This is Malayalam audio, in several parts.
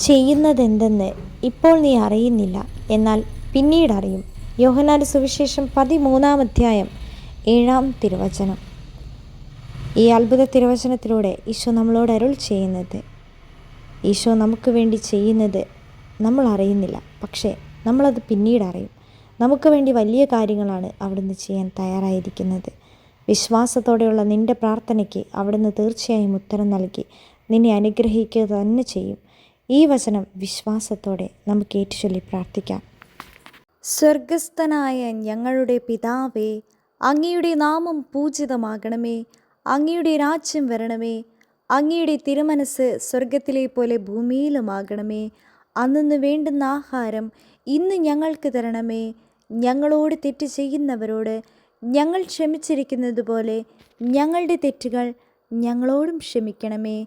ചെയ്യുന്നതെന്തെന്ന് ഇപ്പോൾ നീ അറിയുന്നില്ല. എന്നാൽ പിന്നീട് അറിയും. യോഹന്നാന്റെ സുവിശേഷം പതിമൂന്നാം അധ്യായം ഏഴാം തിരുവചനം. ഈ അത്ഭുത തിരുവചനത്തിലൂടെ ഈശോ നമ്മളോട് അരുൾ ചെയ്യുന്നത്. ഈശോ നമുക്ക് വേണ്ടി ചെയ്യുന്നത് നമ്മൾ അറിയുന്നില്ല. പക്ഷേ നമ്മളത് പിന്നീട് അറിയും. നമുക്ക് വേണ്ടി വലിയ കാര്യങ്ങളാണ് അവിടുന്ന് ചെയ്യാൻ തയ്യാറായിരിക്കുന്നത്. വിശ്വാസത്തോടെയുള്ള നിന്റെ പ്രാർത്ഥനയ്ക്ക് അവിടുന്ന് തീർച്ചയായും ഉത്തരം നൽകി നിന്നെ അനുഗ്രഹിക്കുക തന്നെ ചെയ്യും. ഈ വചനം വിശ്വാസത്തോടെ നമുക്ക് ഏറ്റുചൊല്ലി പ്രാർത്ഥിക്കാം. സ്വർഗസ്ഥനായ ഞങ്ങളുടെ പിതാവേ അങ്ങയുടെ നാമം പൂജിതമാകണമേ. അങ്ങയുടെ രാജ്യം വരണമേ. അങ്ങയുടെ തിരുമനസ് സ്വർഗത്തിലെ പോലെ ഭൂമിയിലുമാകണമേ. അന്നു വേണ്ടുന്ന ആഹാരം ഇന്ന് ഞങ്ങൾക്ക് തരണമേ. ഞങ്ങളോട് തെറ്റ് ചെയ്യുന്നവരോട് ഞങ്ങൾ ക്ഷമിച്ചിരിക്കുന്നത് പോലെ ഞങ്ങളുടെ തെറ്റുകൾ ഞങ്ങളോടും ക്ഷമിക്കണമേ.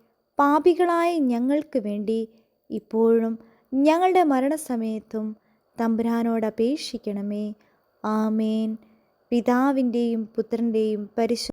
പാപികളായ ഞങ്ങൾക്ക് വേണ്ടി ഇപ്പോഴും ഞങ്ങളുടെ മരണസമയത്തും തമ്പുരാനോട് അപേക്ഷിക്കണമേ. ആമേൻ. പിതാവിന്റെയും പുത്രന്റെയും പരിശു